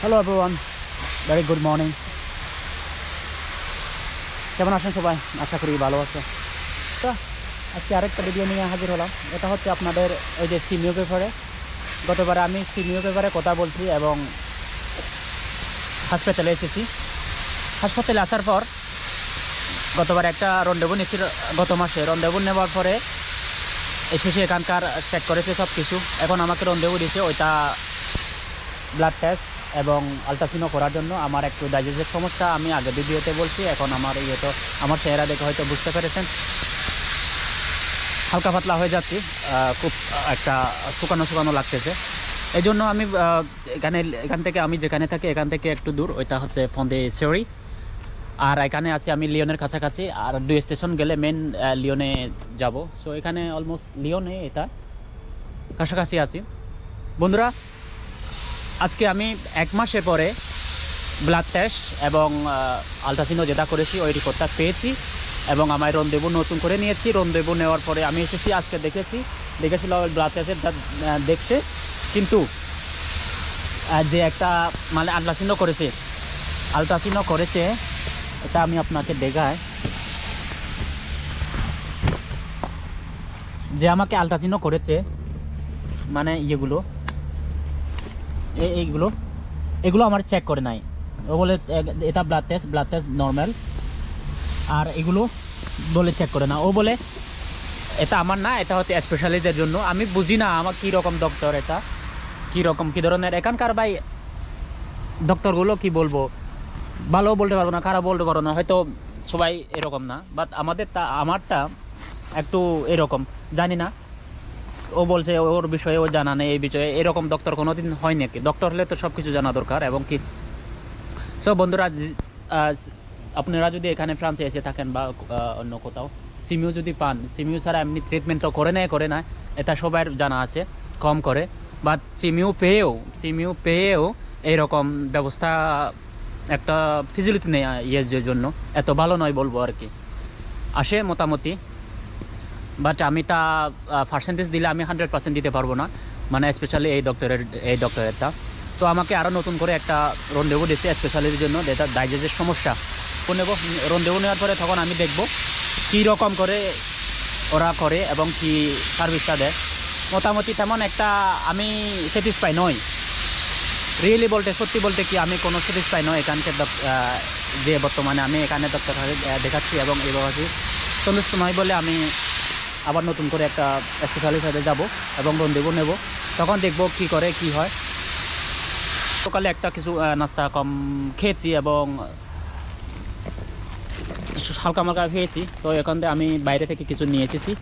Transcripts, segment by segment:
Hello everyone very good morning কেমন আছেন সবাই? আশা করি ভালো আছে তো আজকে আরেকটা ভিডিও নিয়ে হাজির হলাম। এটা হচ্ছে আপনাদের ওই যে সিমিও পেপারে গতবার আমি সিমিও পেপারে কথা বলছি এবং হাসপাতালে এসেছি। হাসপাতালে আসার পর গতবার একটা রন্ডেবু নিয়েছি গত মাসে। রন্ডেবু নেওয়ার পরে এসেছে, এখানকার চেক করেছে সব কিছু এখন আমাকে রন্ডেবু দিয়েছে, ওইটা ব্লাড টেস্ট এবং আলট্রাসিনো করার জন্য আমার একটু ডাইজেস্টের সমস্যা, আমি আগে ভিডিওতে বলছি, এখন আমার ইয়ে তো, আমার চেহারা দেখে হয়তো বুঝতে পেরেছেন। হালকা পাতলা হয়ে যাচ্ছি খুব একটা শুকানো শুকানো লাগতেছে। এই জন্য আমি এখানে, এখান থেকে আমি যেখানে থাকি, এখান থেকে একটু দূর, ওইটা হচ্ছে ফন্দে সেরি আর এখানে আছি আমি লিওনের কাছাকাছি, আর দুই স্টেশন গেলে মেন লিওনে যাব। সো এখানে অলমোস্ট লিওনে এটা, কাছাকাছি আছি। বন্ধুরা আজকে আমি এক মাসের পরে ব্লাড টেস্ট এবং আলট্রাসিনো যেটা করেছি, ওই রিপোর্টটা পেয়েছি এবং আমার রন্দেবু নতুন করে নিয়েছি। রন্দেবু নেওয়ার পরে আমি এসেছি, আজকে দেখেছি। দেখেছিল ব্লাড টেস্টের দেখছে। কিন্তু যে একটা মানে আলট্রাসিনো করেছে আলট্রাসিনো করেছে, এটা আমি আপনাকে দেখাই। যে আমাকে আলট্রাসিনো করেছে মানে ইয়েগুলো। এইগুলো। এগুলো আমার চেক করে নাই। ও বলে এটা blood test blood test normal আর এগুলো বলে চেক করে না। ও বলে, এটা আমার না, এটা হচ্ছে স্পেশালিস্টের জন্য। আমি বুঝি না আমার কী রকম ডক্টর এটা, কী রকম, কী ধরনের। এখানকার ভাই ডক্টরগুলো কি বলব? ভালো বলতে পারব না, খারাপ বলতে পারব না। হয়তো সবাই এরকম না বাট আমাদের তা আমারটা একটু এরকম, জানি না। ও বলছে, ওর বিষয়ে ও জানা নেই, এই বিষয়ে। এরকম ডক্টর কোনোদিন হয় নাকি ডক্টর হলে তো সব কিছু জানা দরকার, এবং কি সো বন্ধুরা আপনারা যদি এখানে ফ্রান্সে এসে থাকেন বা অন্য কোথাও সিমিউ যদি পান সিমিউ ছাড়া এমনি ট্রিটমেন্ট তো করে নেয়, করে না এটা সবার জানা আছে, কম করে। বাট সিমিউ পেয়েও সিমিউ পেয়েও এইরকম ব্যবস্থা, একটা ফিজিলিটি নেই ইয়ের জন্য। এত ভালো নয় বলব আর কি। আসে মোটামুটি। বাট আমি তা পার্সেন্টেজ দিলে আমি হান্ড্রেড পার্সেন্ট দিতে পারব না। মানে স্পেশালি এই ডক্টরের এই ডক্টরেরটা তো আমাকে আরও নতুন করে একটা রন্ডেবু দিচ্ছে স্পেশালিটির জন্য, যেটা ডাইজেস্টের সমস্যা। ও নেব নেওয়ার পরে তখন আমি দেখব কী রকম করে ওরা করে এবং কি সার্ভিসটা দেয়। মোটামুটি তেমন একটা আমি স্যাটিসফাই নই। রিয়েলি বলতে, সত্যি বলতে কি আমি কোনো স্যাটিসফাই নয় এখানকার যে বর্তমানে আমি এখানে ডক্টর দেখাচ্ছি এবং এভাবে সন্তুষ্ট নয় বলে আমি আবার নতুন করে একটা স্পেশালিস্ট সাথে যাব এবং রন্দেবু নেব। তখন দেখব কি করে, কি হয়। সকালে একটা কিছু নাস্তা কম খেয়েছি এবং হালকা মালকা খেয়েছি। তো এখান থেকে আমি বাইরে থেকে কিছু নিয়ে এসেছি।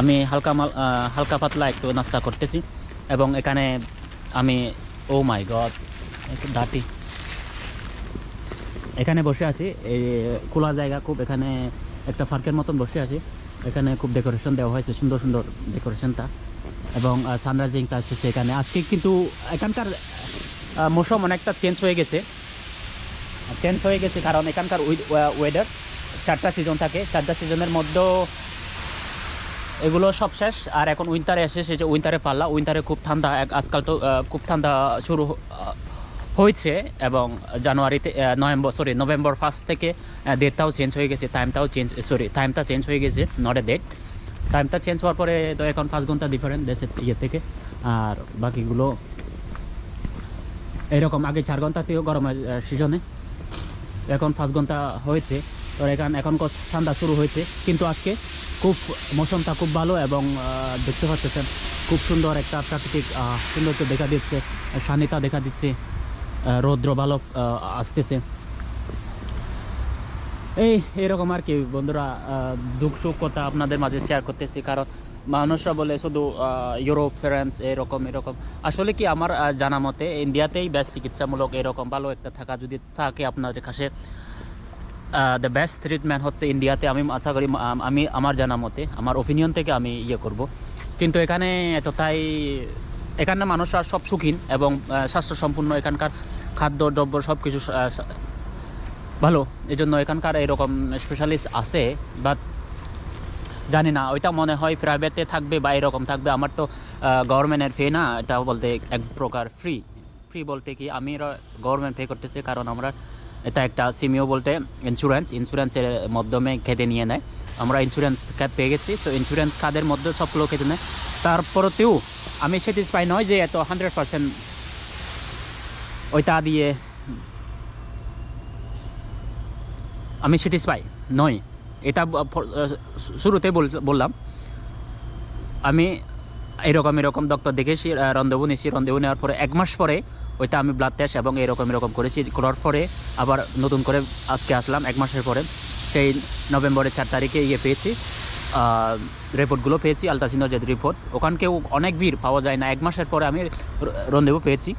আমি হালকা মাল হালকা পাতলা একটু নাস্তা করতেছি এবং এখানে আমি, ও মাই গড, একটু এখানে বসে আছি, এই খোলা জায়গা খুব, এখানে একটা ফার্কের মতন বসে আছি। এখানে খুব ডেকোরেশন দেওয়া হয়েছে, সুন্দর সুন্দর ডেকোরেশনটা এবং সানরাইজিংটা আসতেছে এখানে আজকে কিন্তু এখানকার মৌসুম অনেকটা চেঞ্জ হয়ে গেছে। চেঞ্জ হয়ে গেছে কারণ এখানকার ওয়েদার চারটা সিজন থাকে। চারটা সিজনের মধ্যেও এগুলো সব শেষ। আর এখন উইন্টারে এসে সে উইন্টারে পাল্লা উইন্টারে খুব ঠান্ডা। আজকাল তো খুব ঠান্ডা শুরু হয়েছে এবং জানুয়ারিতে নভেম্বর সরি নভেম্বর ফার্স্ট থেকে ডেটটাও চেঞ্জ হয়ে গেছে টাইমটাও চেঞ্জ সরি টাইমটা চেঞ্জ হয়ে গেছে নট এ ডেট টাইমটা চেঞ্জ হওয়ার পরে তো এখন পাঁচ ঘণ্টা ডিফারেন্ট দেশের ইয়ে থেকে। আর বাকিগুলো এরকম আগে চার ঘণ্টা ছিল গরমের সিজনে এখন পাঁচ ঘণ্টা হয়েছে। তো এখন এখন ঠান্ডা শুরু হয়েছে। কিন্তু আজকে খুব মৌসুমটা খুব ভালো এবং দেখতে পাচ্ছেন, খুব সুন্দর একটা প্রাকৃতিক সৌন্দর্য দেখা দিচ্ছে শানিতা দেখা দিচ্ছে। রৌদ্র ভালো আসতেছে। এই, এরকম আর কি, বন্ধুরা দুঃখ সুখ কথা আপনাদের মাঝে শেয়ার করতেছি, কারণ মানুষরা বলে শুধু ইউরোপ ফ্রান্স এরকম এরকম। আসলে কি আমার জানা মতে ইন্ডিয়াতেই বেস্ট চিকিৎসামূলক এরকম ভালো একটা থাকা যদি থাকে আপনাদের কাছে দ্য বেস্ট ট্রিটমেন্ট হচ্ছে ইন্ডিয়াতে আমি আশা করি, আমি আমার জানা মতে, আমার ওপিনিয়ন থেকে আমি ইয়ে করব। কিন্তু এখানে এতটাই এখানে মানুষরা সব সুখীন এবং আহ, স্বাস্থ্যসম্পন্ন এখানকার খাদ্য দ্রব্য সব কিছু ভালো। এই জন্য এখানকার এরকম স্পেশালিস্ট আছে বাট জানি না ওইটা মনে হয় প্রাইভেটে থাকবে বা এরকম থাকবে। আমার তো গভর্নমেন্টের ফে না এটা বলতে এক প্রকার ফ্রি ফ্রি বলতে কি আমি গভর্নমেন্ট পে করতেছি কারণ আমরা এটা একটা সিমিও বলতে ইন্স্যুরেন্স ইন্স্যুরেন্সের মাধ্যমে খেতে নিয়ে নেয়। আমরা ইন্স্যুরেন্স পেয়ে গেছি তো ইন্স্যুরেন্স কার্ডের মধ্যে সবগুলো খেতে নেয়। তারপরেতেও আমি স্যাটিসফাই নয় যে এত হান্ড্রেড পার্সেন্ট ওইটা দিয়ে আমি স্যাটিসফাই নই। এটা শুরুতে বল- বললাম। আমি এরকম এরকম ডক্টর দেখেছি রন্ধেবু নিয়েছি। রন্ধেবু নেওয়ার পরে এক মাস পরে ওইটা আমি ব্লাড টেস্ট এবং এরকম এরকম করেছি। করার পরে আবার নতুন করে আজকে আসলাম। এক মাসের পরে সেই নভেম্বরের চার তারিখে ইয়ে পেয়েছি। রিপোর্টগুলো পেয়েছি আলট্রাসিনোর যে রিপোর্ট ওখানকেও অনেক ভিড়, পাওয়া যায় না। এক মাসের পরে আমি রন্ধেবু পেয়েছি।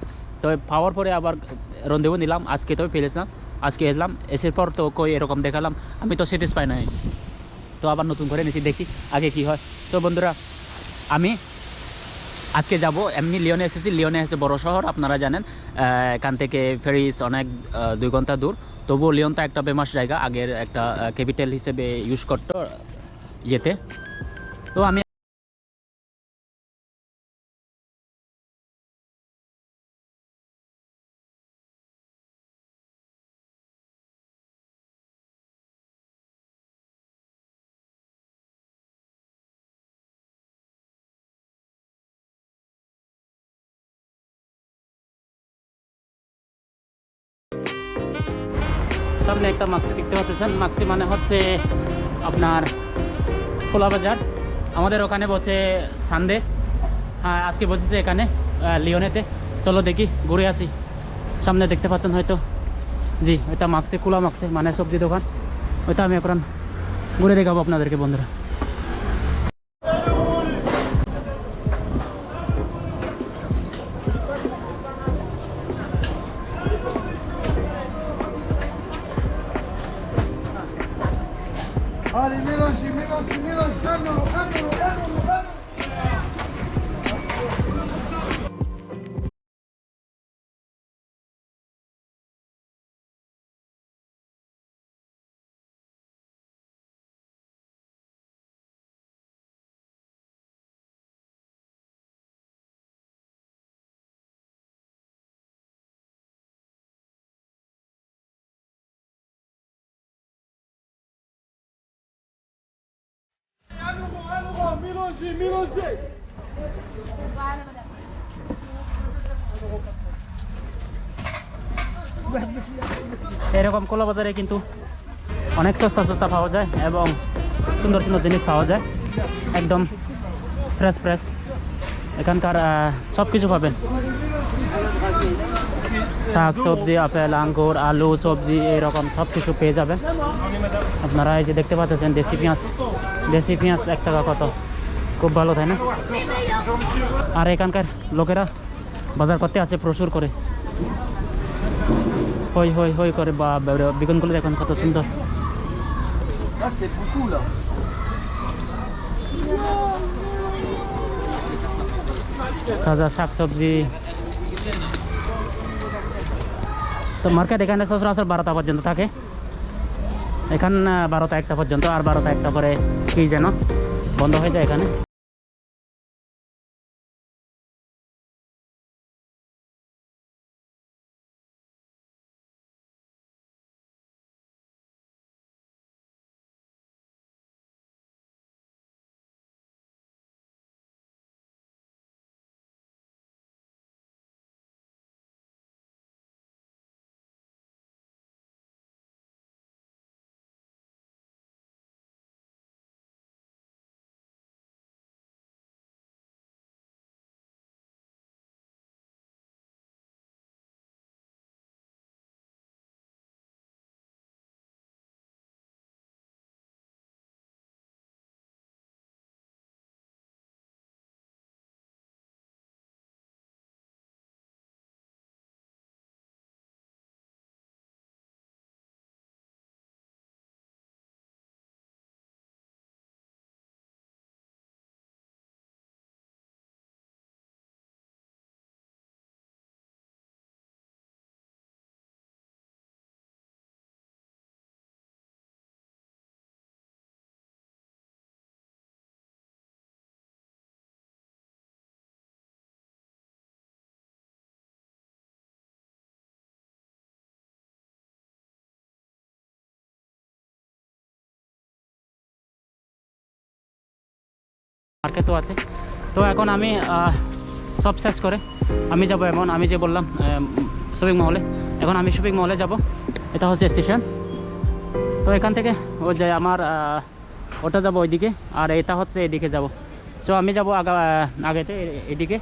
তো পাওয়ার পরে আবার রন্ধেবু নিলাম, আজকে তো পেয়েছিলাম আজকে এলাম, এসের পর তো কই এরকম দেখালাম, আমি তো স্যাটিসফাই নয় তো আবার নতুন করে নিয়েছি দেখি আগে কি হয়। তো বন্ধুরা, আমি আজকে যাব, এমনি লিওনে এসেছি, লিওনে এসে বড় শহর, আপনারা জানেন। এখান থেকে ফেরিস অনেক দুই ঘণ্টা দূর। তবুও লিওনটা একটা ফেমাস জায়গা, আগের একটা ক্যাপিটাল হিসেবে ইউজ করতো ইয়েতে তো আমি সামনে একটা মাক্সি দেখতে পাচ্ছেন মাক্সি মানে হচ্ছে আপনার খোলা বাজার। আমাদের ওখানে বসে সানডে। হ্যাঁ আজকে বসেছে এখানে লিওনেতে। চলো দেখি, ঘুরে আছি সামনে দেখতে পাচ্ছেন হয়তো। জি ওইটা মাক্সে খোলা মাক্সে মানে সবজি দোকান। ওইটা আমি এখন ঘুরে দেখাবো আপনাদেরকে, বন্ধুরা। এরকম কোলা বাজারে কিন্তু অনেক সস্তা সস্তা পাওয়া যায় এবং সুন্দর সুন্দর জিনিস পাওয়া যায়। একদম ফ্রেশ ফ্রেশ এখানকার সব কিছু পাবেন। শাক, সবজি, আপেল, আঙ্গুর, আলু, সবজি, এরকম সব কিছু পেয়ে যাবেন। আপনারা এই যে দেখতে পাচ্ছেন, দেশি পেঁয়াজ। দেশি পেঁয়াজ এক টাকা কত? খুব ভালো, তাই না? আর এখানকার লোকেরা বাজার করতে আছে প্রচুর করে। হই হই হই করে বা বেগুনগুলো দেখুন কত সুন্দর. তাজা শাক সবজি তো মার্কেট এখানে সচরাচর বারোটা পর্যন্ত থাকে। এখান বারোটা একটা পর্যন্ত, আর বারোটা একটা পরে কি যেন বন্ধ হয়ে যায় এখানে। মার্কেট তো আছে। তো এখন আমি সব শেষ করে আমি যাব এমন আমি যে বললাম শপিং মহলে। এখন আমি শপিং মহলে যাব। এটা হচ্ছে স্টেশন। তো এখান থেকে ওই যে আমার ওটা যাব ওইদিকে আর এটা হচ্ছে এদিকে যাব। সো আমি যাব আগা আগেতে এদিকে।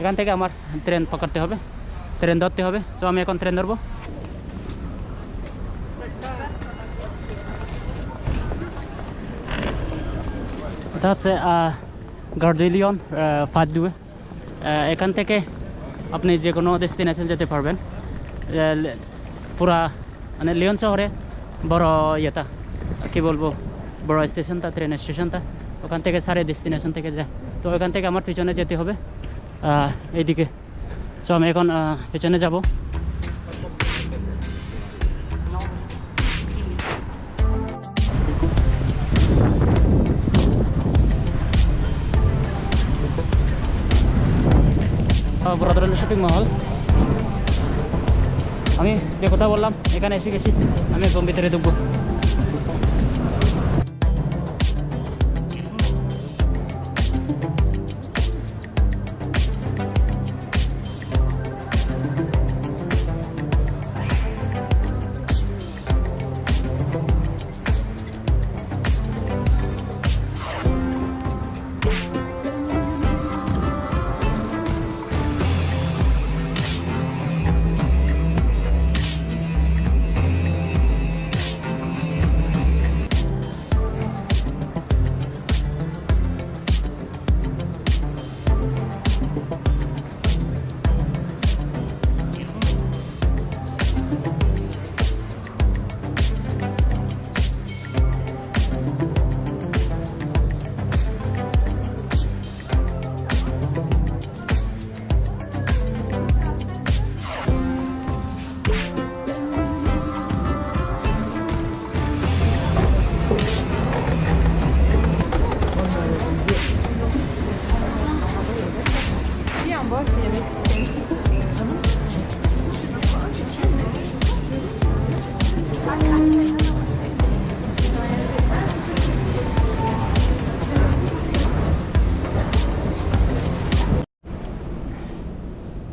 এখান থেকে আমার ট্রেন পকড়তে হবে। ট্রেন ধরতে হবে। তো আমি এখন ট্রেন ধরবো। এটা হচ্ছে গার্ডেলিয়ন ফাঁদুয়ে এখান থেকে আপনি যে কোনো ডেস্টিনেশন যেতে পারবেন। পুরা মানে লিওন শহরে বড় ইয়েটা, কী বলব, বড় স্টেশনটা ট্রেন স্টেশনটা ওখান থেকে সারে ডেস্টিনেশন থেকে যায়। তো ওখান থেকে আমার পিছনে যেতে হবে। এইদিকে। সো আমি এখন পিছনে যাব। শপিং মহল। আমি যে কথা বললাম এখানে এসে গেছি আমি গম্ভীরে ঢুকবো।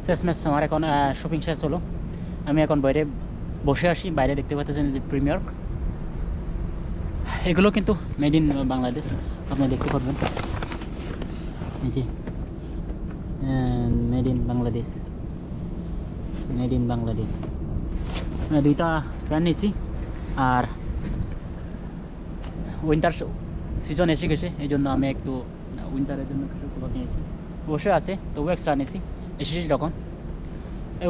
শেষমেশ আমার এখন শপিং শেষ হলো। আমি এখন বাইরে বসে আসি বাইরে দেখতে পাচ্ছেন যে প্রিমিয়ার এগুলো কিন্তু মেড ইন বাংলাদেশ আপনি দেখতে পারবেন। জি made in Bangladesh made in Bangladesh দুইটা ফ্যান নিয়েছি আর উইন্টার সিজন এসে গেছে, এই জন্য আমি একটু উইন্টারের জন্য কিছু প্রোডাক্ট নিয়েছি। অবশ্যই আছে তবু এক্সট্রা নিয়েছি এসেছি যখন?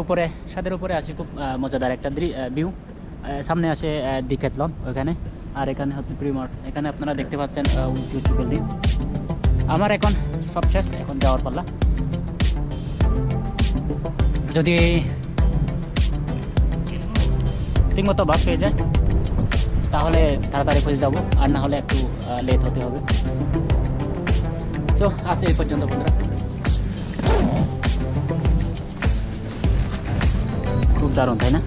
উপরে, ছাদের উপরে আছে খুব মজাদার একটা ভিউ সামনে আসে দিকেতলন ওইখানে আর এখানে হচ্ছে প্রিমার্ট এখানে আপনারা দেখতে পাচ্ছেন উঁচু উঁচু বিল্ডিং আমার এখন সব শেষ, এখন যাওয়ার পাল্লা যদি ঠিকমতো বাস পেয়ে যায়, তাহলে তাড়াতাড়ি পৌঁছে যাব। আর না হলে একটু লেট হতে হবে। তো আসে এই পর্যন্ত বন্ধুরা। খুব দারুণ তাই না?